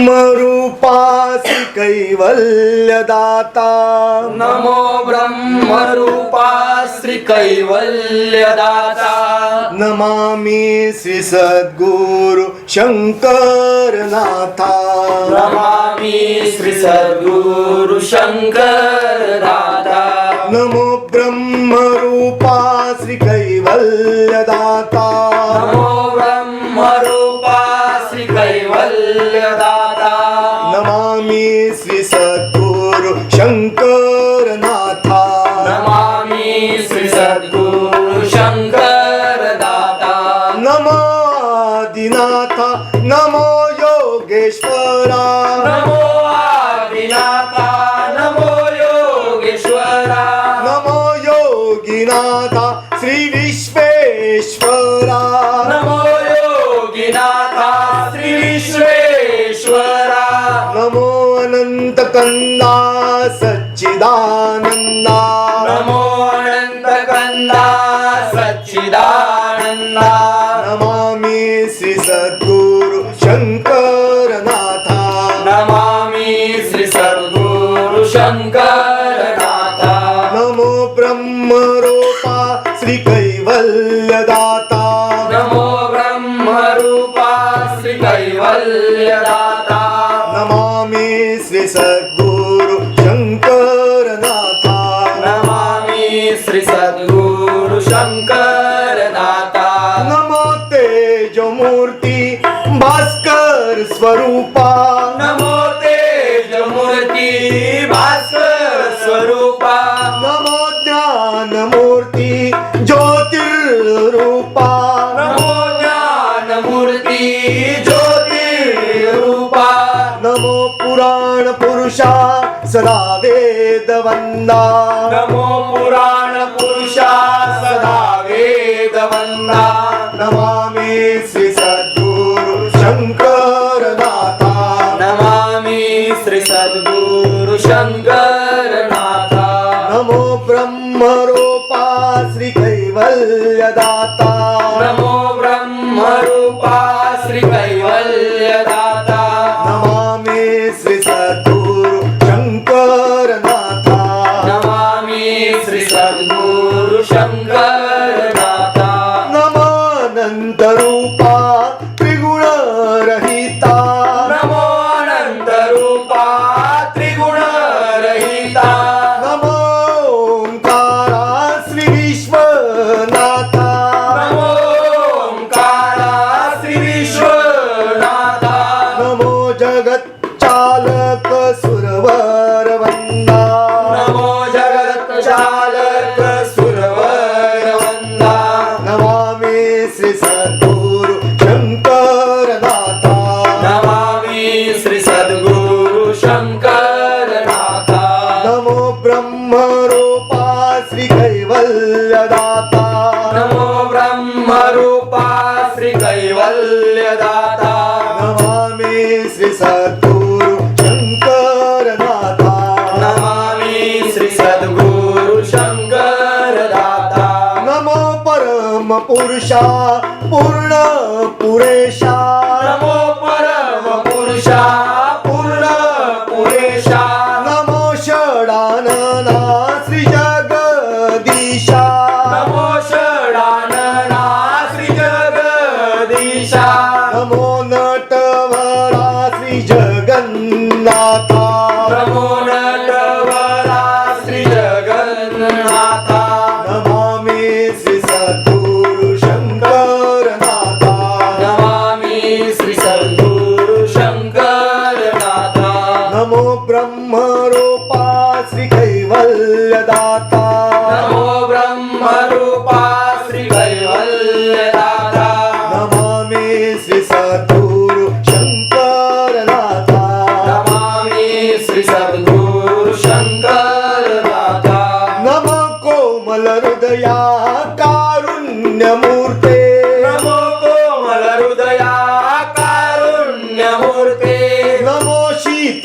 ब्रह्मरूपा श्री कैवल्यदाता नमो ब्रह्मरूपा श्री कैवल्यदाता नमामि श्री सद्गुरु शङ्करनाथा। नमामि श्री सद्गुरु शंकर दाता नमो श्री विश्वेश्वरा। नमो योगिनाथा श्री विश्वेश्वरा। नमो अनंत कंदा सच्चिदानंदा नमो अनंत कंदा सच्चिदानंदा नमामि श्री सद्गुरु कैवल्यदाता नमामि श्री सद्गुरु शंकरनाथा नमामि श्री सद्गुरु शंकरनाथा नमो तेजमूर्ती भास्कर स्वरूपा नमो तेजमूर्ती भास्कर सदा वेदवंदा नमो पुराण पुरुषा सदा वेदवंदा नमामि श्री सद्गुरु शंकरनाथा नमामि श्री सद्गुरु शंकरनाथा नमो ब्रह्मरूपा श्री कैवल्यदाता। नमो ब्रह्मरूपा श्री कैवल्यदाता श्री सद्गुरु शंकरनाथा नमो ब्रह्मरूपा श्री कैवल्यदाता नमो ब्रह्मरूपा श्री कैवल्यदाता नमामि श्री सद्गुरु शंकरनाथा नमामि श्री सद्गुरु शंकरदाता नमो परम पुरुषा पूर्ण पुरेशा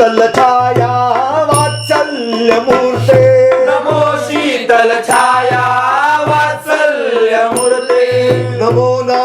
शीतल छाया वात्सल्यमूर्ते नमो शीतल छाया वात्सल्यमूर्ते नमो नाम रूपा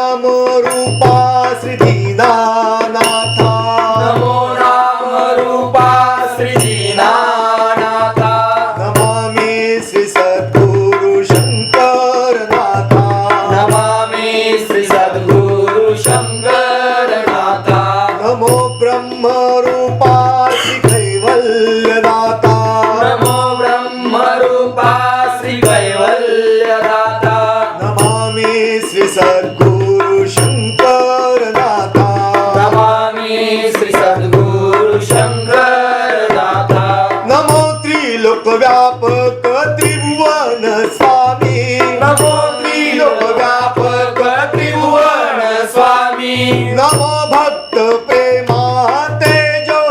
स्वामी। नमो त्रिलोक व्यापक स्वामी नमो भक्त प्रेमा तेजो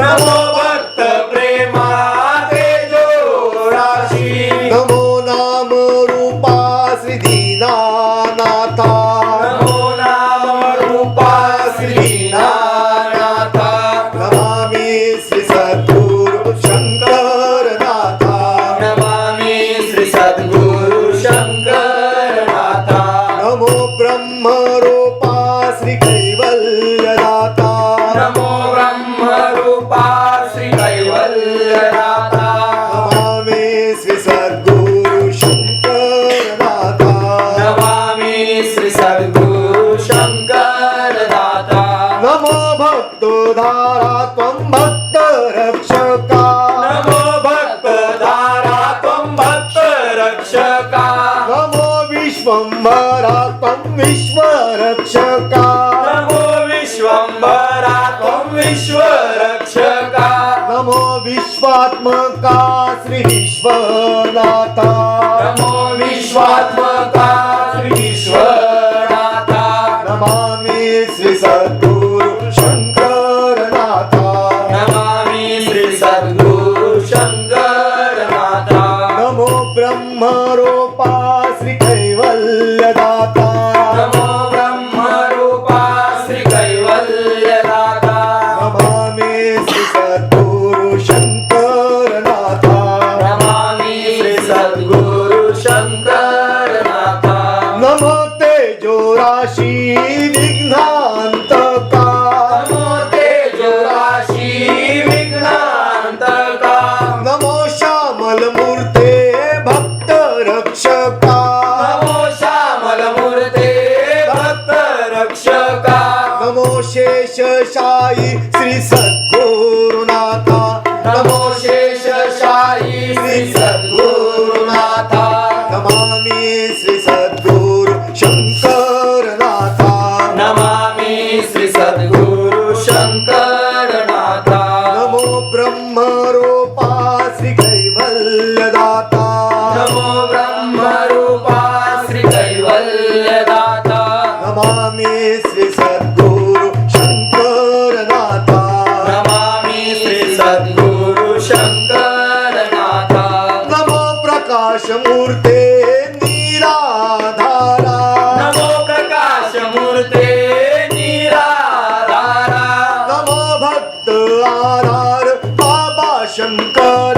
नमो भक्त प्रेमा तेजो राशी नमो नाम रूपा श्री दीनाना भक्त धारा त्वं भक्त रक्षका नमो भक्त धारा त्वं भक्त रक्षका नमो विश्वम्भरा त्वं विश्वरक्षका। नमो विश्वम्भरा त्वं विश्वरक्षका। नमो विश्वात्मका श्री विश्वनाथा नमो विश्वात्मका श्री विश्वनाथा नमामि श्री सत् મારો પા शेषशाही श्री सत्य con